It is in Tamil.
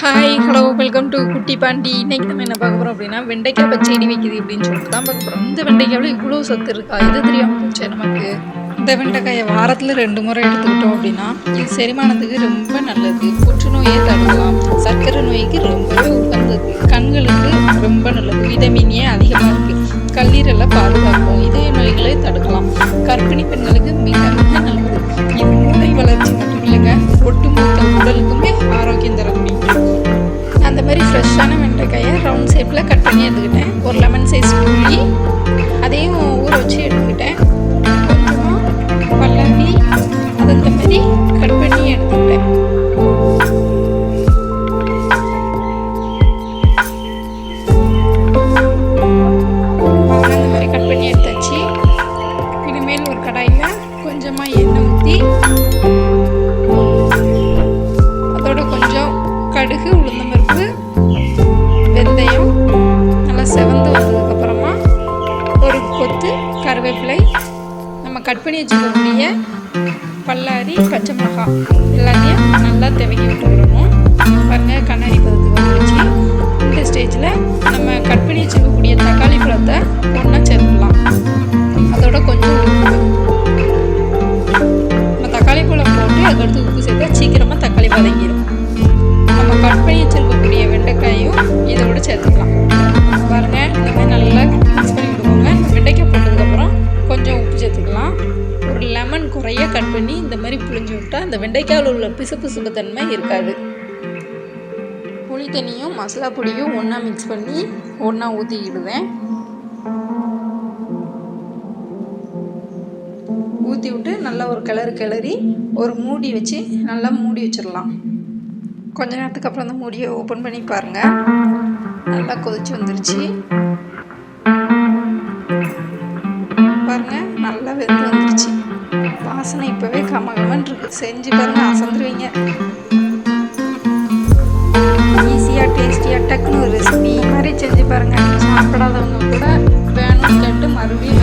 ஹாய் ஹலோ வெல்கம் டு குட்டி பாண்டி இன்றைக்கி நம்ம என்ன பார்க்க போகிறோம் அப்படின்னா வெண்டைக்காய் பச்சடி வைக்குது அப்படின்னு சொல்லிட்டு தான் பார்க்க போகிறோம் இந்த வெண்டைக்காயில் இவ்வளோ சத்து இருக்கா? இது தெரியாமல் போச்சு நமக்கு? இந்த வெண்டைக்காயை வாரத்தில் ரெண்டு முறை எடுத்துக்கிட்டோம் அப்படின்னா இது செரிமானத்துக்கு ரொம்ப நல்லது. புற்றுநோயை தடுக்கலாம். சர்க்கரை நோய்க்கு ரொம்பவே உகந்தது. கண்களுக்கு ரொம்ப நல்லது. விட்டமின் ஏ அதிகமாக இருக்குது கல்லீரலை பாதுகாக்கும். இதய நோய்களை தடுக்கலாம். கருவேப்பிலை. நம்ம கட் பண்ணி வச்சுக்கக்கூடிய பல்லாரி பச்சை மிளகாய் எல்லாத்தையும் நல்லா திவக்கி விட்டுக்கிறணும் பாருங்கள் கண்ணாடி பதத்துக்கு வந்துருச்சு. இந்த ஸ்டேஜில் நம்ம கட் பண்ணி வச்சுக்கக்கூடிய தக்காளி பழத்தை ஒன்றா சேர்த்துக்கலாம். அதோட கொஞ்சம் உப்பு. நம்ம தக்காளி பழம் போட்டு அதுக்கடுத்து உப்பு சேர்த்தா சீக்கிரமாக தக்காளி வதங்கிடும் நம்ம கட் பண்ணி வச்சிருக்கக்கூடிய வெண்டைக்காயும் இதோட சேர்த்துக்கலாம். குறைய கட் பண்ணி இந்த மாதிரி புழிஞ்சு விட்டால் அந்த வெண்டைக்காயில் உள்ள பிசுப்பு தன்மை இருக்காது. புளி தண்ணியும் மசாலா பொடியும் ஒன்றா மிக்ஸ் பண்ணி ஒன்றா ஊற்றிக்கிடுவேன் ஊற்றி விட்டு நல்லா ஒரு கிளறு கிளறி ஒரு மூடி வச்சு நல்லா மூடி வச்சிடலாம். கொஞ்ச நேரத்துக்கு அப்புறம் அந்த மூடியை ஓப்பன் பண்ணி பாருங்கள் நல்லா கொதிச்சு வந்துருச்சு. பாருங்கள் நல்லா வெந்து வந்துருச்சு. வாசனை இப்போவே கமகமன் இருக்கு. செஞ்சு பாருங்க அசந்துருவீங்க. ஈஸியாக டேஸ்டியாக டக்குன்னு ஒரு ரெசிபி மாதிரி செஞ்சு பாருங்க. சாப்பிடாதவங்க கூட வேணும்னு கேட்டு மறுபடியும்